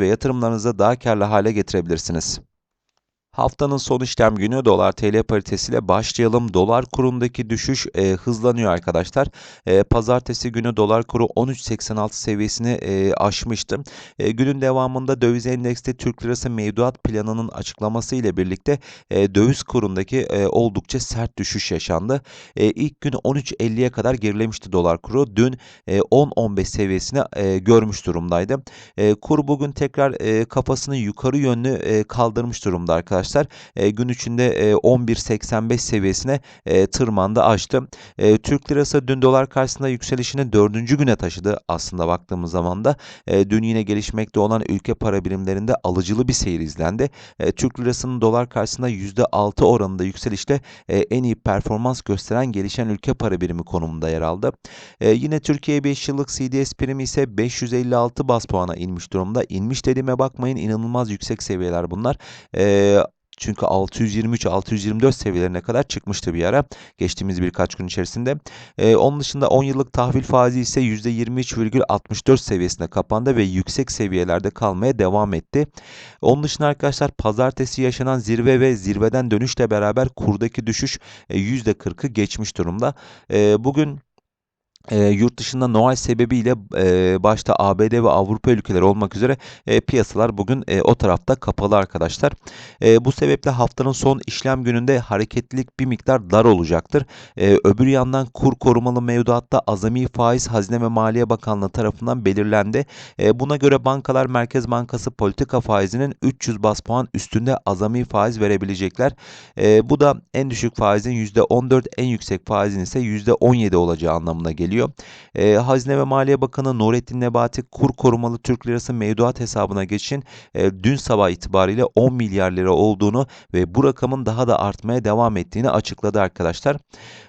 ve yatırımlarınızı daha karlı hale getirebilirsiniz. Haftanın son işlem günü dolar TL paritesiyle başlayalım. Dolar kurundaki düşüş e, hızlanıyor arkadaşlar. E, pazartesi günü dolar kuru 13.86 seviyesini e, aşmıştı. E, günün devamında döviz endekste Türk lirası mevduat planının açıklaması ile birlikte e, döviz kurundaki e, oldukça sert düşüş yaşandı. E, ilk gün 13.50'ye kadar gerilemişti dolar kuru. Dün e, 10.15 seviyesini e, görmüş durumdaydı. E, kur bugün tekrar e, kafasını yukarı yönlü e, kaldırmış durumda arkadaşlar arkadaşlar. E, gün içinde e, 11.85 seviyesine e, tırmandı aştı. E, Türk lirası dün dolar karşısında yükselişini dördüncü güne taşıdı aslında baktığımız zaman da. E, dün yine gelişmekte olan ülke para birimlerinde alıcılı bir seyir izlendi. E, Türk lirasının dolar karşısında %6 oranında yükselişle e, en iyi performans gösteren gelişen ülke para birimi konumunda yer aldı. E, yine Türkiye 5 yıllık CDS primi ise 556 bas puana inmiş durumda. İnmiş dediğime bakmayın inanılmaz yüksek seviyeler bunlar. E, çünkü 623-624 seviyelerine kadar çıkmıştı bir ara geçtiğimiz birkaç gün içerisinde. Ee, onun dışında 10 yıllık tahvil faizi ise %23,64 seviyesinde kapandı ve yüksek seviyelerde kalmaya devam etti. Onun dışında arkadaşlar pazartesi yaşanan zirve ve zirveden dönüşle beraber kurdaki düşüş e, %40'ı geçmiş durumda. E, bugün e, yurt dışında Noel sebebiyle e, başta ABD ve Avrupa ülkeleri olmak üzere e, piyasalar bugün e, o tarafta kapalı arkadaşlar. E, bu sebeple haftanın son işlem gününde hareketlilik bir miktar dar olacaktır. E, öbür yandan kur korumalı mevduatta azami faiz Hazine ve Maliye Bakanlığı tarafından belirlendi. E, buna göre bankalar Merkez Bankası politika faizinin 300 bas puan üstünde azami faiz verebilecekler. E, bu da en düşük faizin %14 en yüksek faizin ise %17 olacağı anlamına geliyor geliyor. E, Hazine ve Maliye Bakanı Nurettin Nebati kur korumalı Türk Lirası mevduat hesabına geçin e, dün sabah itibariyle 10 milyar lira olduğunu ve bu rakamın daha da artmaya devam ettiğini açıkladı arkadaşlar.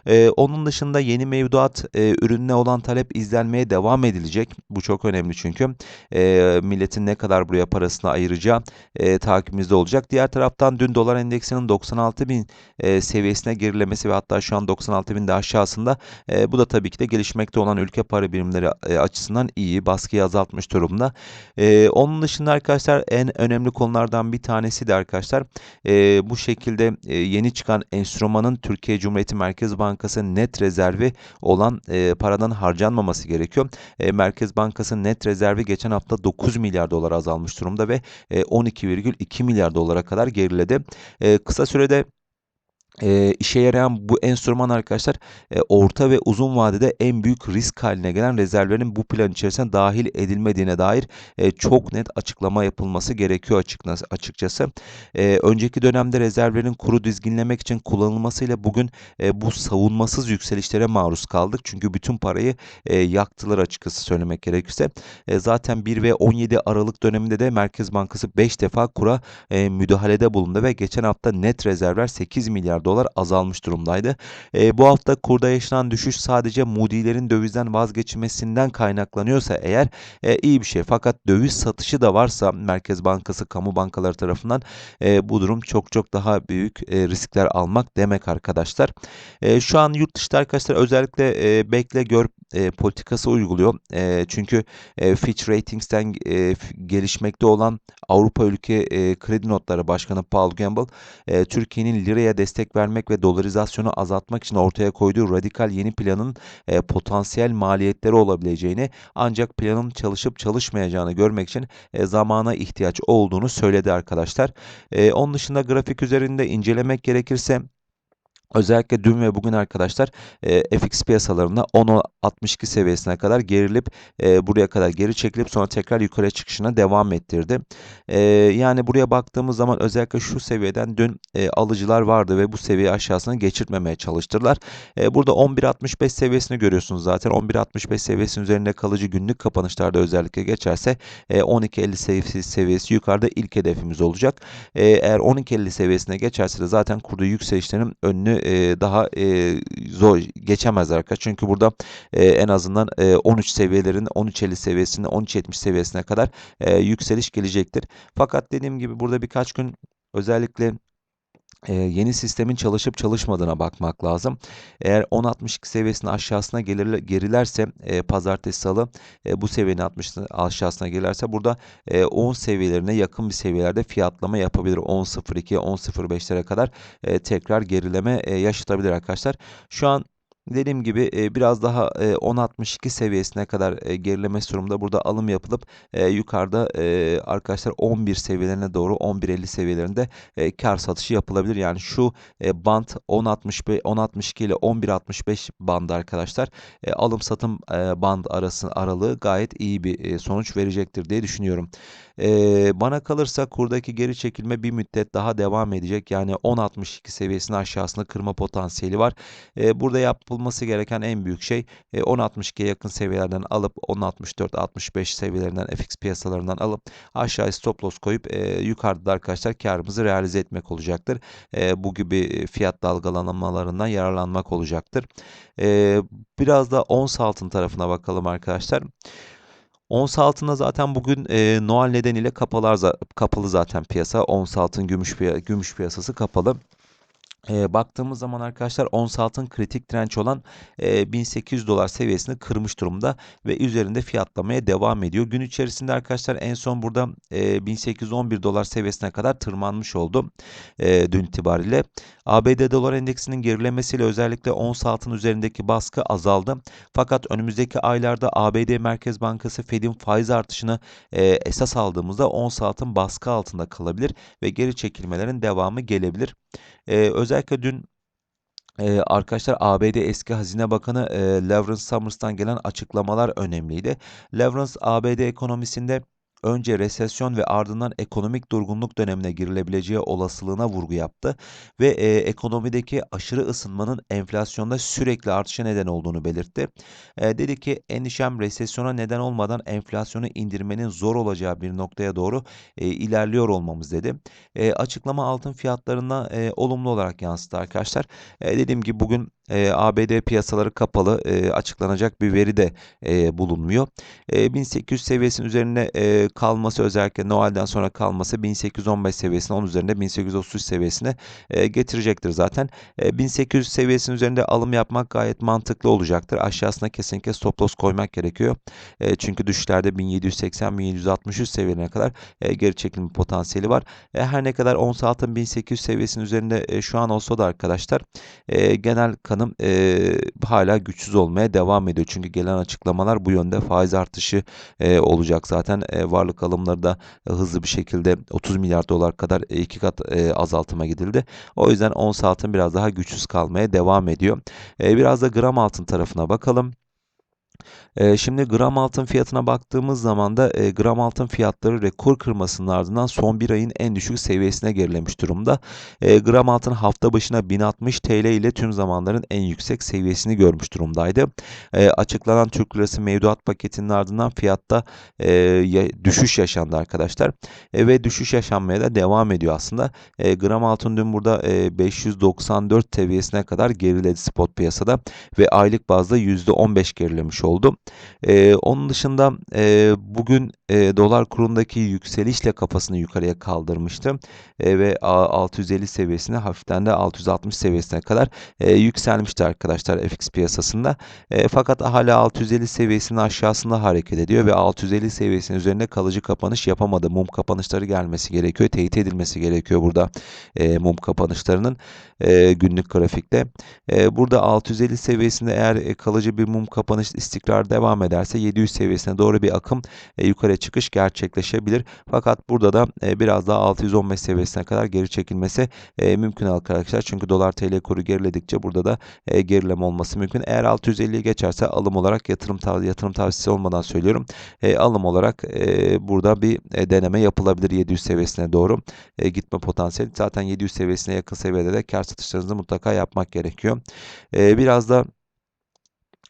E, onun dışında yeni mevduat e, ürününe olan talep izlenmeye devam edilecek. Bu çok önemli çünkü e, milletin ne kadar buraya parasını ayıracağı e, takibimizde olacak. Diğer taraftan dün dolar endeksinin 96 bin e, seviyesine gerilemesi ve hatta şu an 96 bin de aşağısında e, bu da tabii ki de gelişme gelişmekte olan ülke para birimleri e, açısından iyi. Baskıyı azaltmış durumda. E, onun dışında arkadaşlar en önemli konulardan bir tanesi de arkadaşlar e, bu şekilde e, yeni çıkan enstrümanın Türkiye Cumhuriyeti Merkez Bankası net rezervi olan e, paradan harcanmaması gerekiyor. E, Merkez Bankası net rezervi geçen hafta 9 milyar dolar azalmış durumda ve e, 12,2 milyar dolara kadar geriledi. E, kısa sürede e, işe yarayan bu enstrüman arkadaşlar e, orta ve uzun vadede en büyük risk haline gelen rezervlerin bu plan içerisine dahil edilmediğine dair e, çok net açıklama yapılması gerekiyor açıkçası. E, önceki dönemde rezervlerin kuru dizginlemek için kullanılmasıyla bugün e, bu savunmasız yükselişlere maruz kaldık. Çünkü bütün parayı e, yaktılar açıkçası söylemek gerekirse. E, zaten 1 ve 17 Aralık döneminde de Merkez Bankası 5 defa kura e, müdahalede bulundu ve geçen hafta net rezervler 8 milyar dolar azalmış durumdaydı. E, bu hafta kurda yaşanan düşüş sadece Moody'lerin dövizden vazgeçmesinden kaynaklanıyorsa eğer e, iyi bir şey. Fakat döviz satışı da varsa Merkez Bankası, kamu bankaları tarafından e, bu durum çok çok daha büyük e, riskler almak demek arkadaşlar. E, şu an yurt dışında arkadaşlar özellikle e, bekle gör e, politikası uyguluyor. E, çünkü e, Fitch Ratings'ten e, gelişmekte olan Avrupa ülke e, kredi notları başkanı Paul Gamble e, Türkiye'nin liraya destek vermek ve dolarizasyonu azaltmak için ortaya koyduğu radikal yeni planın e, potansiyel maliyetleri olabileceğini ancak planın çalışıp çalışmayacağını görmek için e, zamana ihtiyaç olduğunu söyledi arkadaşlar. E, onun dışında grafik üzerinde incelemek gerekirse Özellikle dün ve bugün arkadaşlar e, FX piyasalarında 10.62 seviyesine kadar gerilip e, buraya kadar geri çekilip sonra tekrar yukarıya çıkışına devam ettirdi. E, yani buraya baktığımız zaman özellikle şu seviyeden dün e, alıcılar vardı ve bu seviye aşağısına geçirtmemeye çalıştırdılar. E, burada 11.65 seviyesini görüyorsunuz zaten. 11.65 seviyesinin üzerinde kalıcı günlük kapanışlarda özellikle geçerse e, 12.50 seviyesi, seviyesi yukarıda ilk hedefimiz olacak. E, eğer 12.50 seviyesine geçerse de zaten kurduğu yükselişlerin önünü e, daha e, zor geçemezler arkadaşlar. Çünkü burada e, en azından e, 13 seviyelerin 13.50 seviyesinde 13.70 seviyesine kadar e, yükseliş gelecektir. Fakat dediğim gibi burada birkaç gün özellikle e, yeni sistemin çalışıp çalışmadığına bakmak lazım. Eğer 10.62 seviyesinin aşağısına gelir, gerilerse e, pazartesi salı e, bu seviyenin 60 aşağısına gelirse burada e, 10 seviyelerine yakın bir seviyelerde fiyatlama yapabilir. 10.02, 10.05'lere kadar e, tekrar gerileme e, yaşatabilir arkadaşlar. Şu an Dediğim gibi e, biraz daha e, 10.62 seviyesine kadar e, gerilemesi durumda burada alım yapılıp e, yukarıda arkadaşlar 11 seviyelerine doğru 11.50 seviyelerinde e, kar satışı yapılabilir. Yani şu e, band 10.65 10.62 ile 11.65 bandı arkadaşlar alım satım band arası aralığı gayet iyi bir sonuç verecektir diye düşünüyorum. E, bana kalırsa kurdaki geri çekilme bir müddet daha devam edecek. Yani 10.62 seviyesini aşağısına kırma potansiyeli var. E, burada yapılması gereken en büyük şey e, 10.62'ye yakın seviyelerden alıp 10.64-65 seviyelerinden FX piyasalarından alıp aşağıya stop loss koyup e, yukarıda arkadaşlar karımızı realize etmek olacaktır. E, bu gibi fiyat dalgalanmalarından yararlanmak olacaktır. E, biraz da ons altın tarafına bakalım arkadaşlar. Ons altında zaten bugün e, Noel nedeniyle kapalar, kapalı zaten piyasa. Ons altın gümüş, gümüş piyasası kapalı. E, baktığımız zaman arkadaşlar ons altın kritik direnç olan e, 1800 dolar seviyesini kırmış durumda ve üzerinde fiyatlamaya devam ediyor. Gün içerisinde arkadaşlar en son burada e, 1811 dolar seviyesine kadar tırmanmış oldu e, dün itibariyle. ABD dolar endeksinin gerilemesiyle özellikle ons altın üzerindeki baskı azaldı. Fakat önümüzdeki aylarda ABD Merkez Bankası Fed'in faiz artışını e, esas aldığımızda ons altın baskı altında kalabilir ve geri çekilmelerin devamı gelebilir. E, özellikle dün ee, arkadaşlar ABD eski Hazine Bakanı e, Lawrence Summers'tan gelen açıklamalar önemliydi. Lawrence ABD ekonomisinde önce resesyon ve ardından ekonomik durgunluk dönemine girilebileceği olasılığına vurgu yaptı ve e, ekonomideki aşırı ısınmanın enflasyonda sürekli artışa neden olduğunu belirtti. E, dedi ki endişem resesyona neden olmadan enflasyonu indirmenin zor olacağı bir noktaya doğru e, ilerliyor olmamız dedi. E, açıklama altın fiyatlarına e, olumlu olarak yansıttı arkadaşlar. E, dediğim gibi bugün e, ABD piyasaları kapalı e, açıklanacak bir veri de e, bulunmuyor. E, 1800 seviyesinin üzerine e, kalması özellikle Noel'den sonra kalması 1815 seviyesine onun üzerinde 1833 seviyesine e, getirecektir zaten. E, 1800 seviyesinin üzerinde alım yapmak gayet mantıklı olacaktır. Aşağısına kesinlikle stop loss koymak gerekiyor. E, çünkü düşüşlerde 1780-1763 seviyelerine kadar e, geri çekilme potansiyeli var. E, her ne kadar ons altın 1800 seviyesinin üzerinde e, şu an olsa da arkadaşlar e, genel kanı kanım e, hala güçsüz olmaya devam ediyor. Çünkü gelen açıklamalar bu yönde faiz artışı e, olacak. Zaten e, varlık alımları da e, hızlı bir şekilde 30 milyar dolar kadar e, iki kat e, azaltıma gidildi. O yüzden ons altın biraz daha güçsüz kalmaya devam ediyor. E, biraz da gram altın tarafına bakalım. E, şimdi gram altın fiyatına baktığımız zaman da e, gram altın fiyatları rekor kırmasının ardından son bir ayın en düşük seviyesine gerilemiş durumda. E, gram altın hafta başına 1060 TL ile tüm zamanların en yüksek seviyesini görmüş durumdaydı. E, açıklanan Türk Lirası mevduat paketinin ardından fiyatta e, düşüş yaşandı arkadaşlar. E, ve düşüş yaşanmaya da devam ediyor aslında. E, gram altın dün burada e, 594 seviyesine kadar geriledi spot piyasada ve aylık bazda %15 gerilemiş. E, onun dışında e, bugün e, dolar kurundaki yükselişle kafasını yukarıya kaldırmıştı e, ve 650 seviyesine hafiften de 660 seviyesine kadar e, yükselmişti arkadaşlar FX piyasasında. E, fakat hala 650 seviyesinin aşağısında hareket ediyor ve 650 seviyesinin üzerinde kalıcı kapanış yapamadı. Mum kapanışları gelmesi gerekiyor. Teyit edilmesi gerekiyor burada e, mum kapanışlarının e, günlük grafikte. E, burada 650 seviyesinde eğer e, kalıcı bir mum kapanış istikrar devam ederse 700 seviyesine doğru bir akım e, yukarı çıkış gerçekleşebilir. Fakat burada da e, biraz daha 615 seviyesine kadar geri çekilmesi e, mümkün arkadaşlar. Çünkü dolar TL kuru geriledikçe burada da e, gerileme olması mümkün. Eğer 650'yi geçerse alım olarak yatırım tav yatırım tavsiyesi olmadan söylüyorum. Alım olarak burada bir deneme yapılabilir 700 seviyesine doğru gitme potansiyeli. Zaten 700 seviyesine yakın seviyede de kar satışlarınızı mutlaka yapmak gerekiyor. Biraz da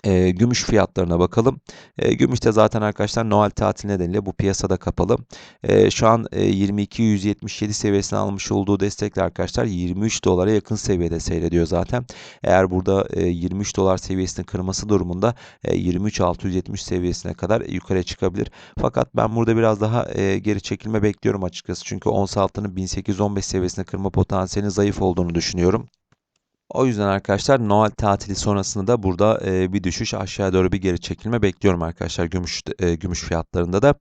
e, gümüş fiyatlarına bakalım. E, gümüş de zaten arkadaşlar Noel tatili nedeniyle bu piyasada kapalı. E, şu an e, 22.177 seviyesine almış olduğu destekler arkadaşlar 23 dolara yakın seviyede seyrediyor zaten. Eğer burada e, 23 dolar seviyesini kırması durumunda e, 23.670 seviyesine kadar yukarı çıkabilir. Fakat ben burada biraz daha e, geri çekilme bekliyorum açıkçası. Çünkü ons altının 1815 seviyesine kırma potansiyelinin zayıf olduğunu düşünüyorum. O yüzden arkadaşlar Noel tatili sonrasında da burada e, bir düşüş aşağı doğru bir geri çekilme bekliyorum arkadaşlar gümüş e, gümüş fiyatlarında da.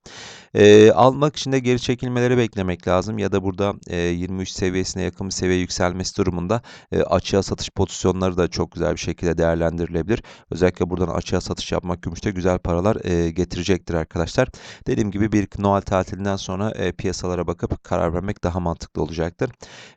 E, almak için de geri çekilmeleri beklemek lazım ya da burada e, 23 seviyesine yakın bir seviye yükselmesi durumunda e, açığa satış pozisyonları da çok güzel bir şekilde değerlendirilebilir. Özellikle buradan açığa satış yapmak gümüşte güzel paralar e, getirecektir arkadaşlar. Dediğim gibi bir Noel tatilinden sonra e, piyasalara bakıp karar vermek daha mantıklı olacaktır.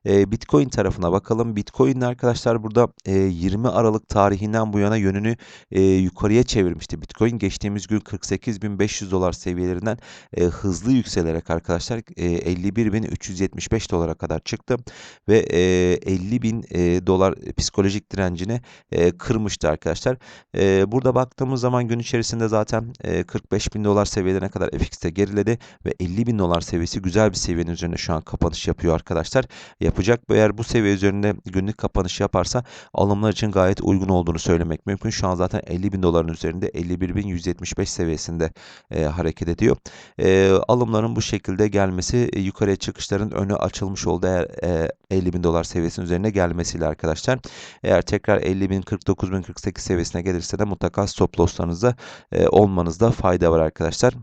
E, Bitcoin tarafına bakalım. Bitcoin arkadaşlar burada e, 20 Aralık tarihinden bu yana yönünü e, yukarıya çevirmişti. Bitcoin geçtiğimiz gün 48.500 dolar seviyelerinden e, hızlı yükselerek arkadaşlar e, 51.375 dolara kadar çıktı ve e, 50.000 e, dolar psikolojik direncini e, kırmıştı arkadaşlar. E, burada baktığımız zaman gün içerisinde zaten e, 45.000 dolar seviyelerine kadar FX'te geriledi ve 50.000 dolar seviyesi güzel bir seviyenin üzerinde şu an kapanış yapıyor arkadaşlar. Yapacak eğer bu seviye üzerinde günlük kapanış yaparsa alımlar için gayet uygun olduğunu söylemek mümkün. Şu an zaten 50 bin doların üzerinde 51.175 seviyesinde e, hareket ediyor. E, alımların bu şekilde gelmesi e, yukarıya çıkışların önü açılmış oldu eğer e, 50 bin dolar seviyesinin üzerine gelmesiyle arkadaşlar. Eğer tekrar 50 bin 49 bin 48 seviyesine gelirse de mutlaka stop losslarınızda e, olmanızda fayda var arkadaşlar.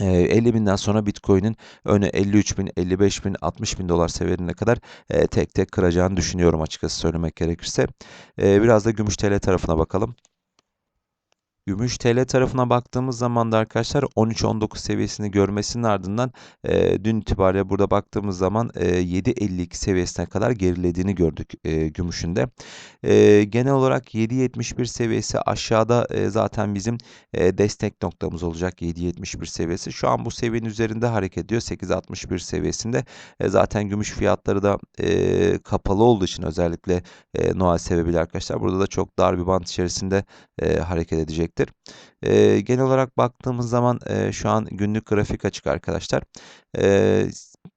50 binden sonra Bitcoin'in önü 53 bin, 55 bin, 60 bin dolar seviyelerine kadar tek tek kıracağını düşünüyorum açıkçası söylemek gerekirse. Biraz da gümüş TL tarafına bakalım. Gümüş TL tarafına baktığımız zaman da arkadaşlar 13-19 seviyesini görmesinin ardından e, dün itibariyle burada baktığımız zaman e, 7.52 seviyesine kadar gerilediğini gördük e, gümüşün de. E, genel olarak 7.71 seviyesi aşağıda e, zaten bizim e, destek noktamız olacak 7.71 seviyesi. Şu an bu seviyenin üzerinde hareket ediyor 8.61 seviyesinde. E, zaten gümüş fiyatları da e, kapalı olduğu için özellikle e, Noel sebebiyle arkadaşlar burada da çok dar bir band içerisinde e, hareket edecek gelecektir. E, genel olarak baktığımız zaman e, şu an günlük grafik açık arkadaşlar. E,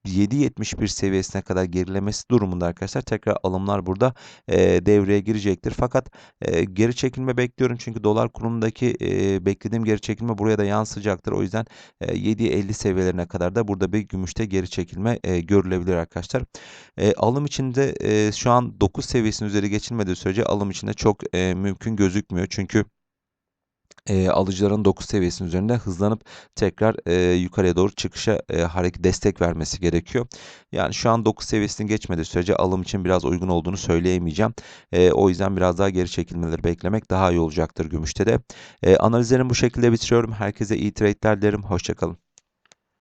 7.71 seviyesine kadar gerilemesi durumunda arkadaşlar tekrar alımlar burada e, devreye girecektir. Fakat e, geri çekilme bekliyorum çünkü dolar kurundaki e, beklediğim geri çekilme buraya da yansıyacaktır. O yüzden e, 7.50 seviyelerine kadar da burada bir gümüşte geri çekilme e, görülebilir arkadaşlar. E, alım içinde e, şu an 9 seviyesinin üzeri geçilmediği sürece alım içinde çok e, mümkün gözükmüyor. Çünkü e, alıcıların 9 seviyesinin üzerinde hızlanıp tekrar e, yukarıya doğru çıkışa e, hareket destek vermesi gerekiyor. Yani şu an 9 seviyesini geçmediği sürece alım için biraz uygun olduğunu söyleyemeyeceğim. E, o yüzden biraz daha geri çekilmeleri beklemek daha iyi olacaktır gümüşte de. E, analizlerimi bu şekilde bitiriyorum. Herkese iyi trade'ler dilerim. Hoşçakalın.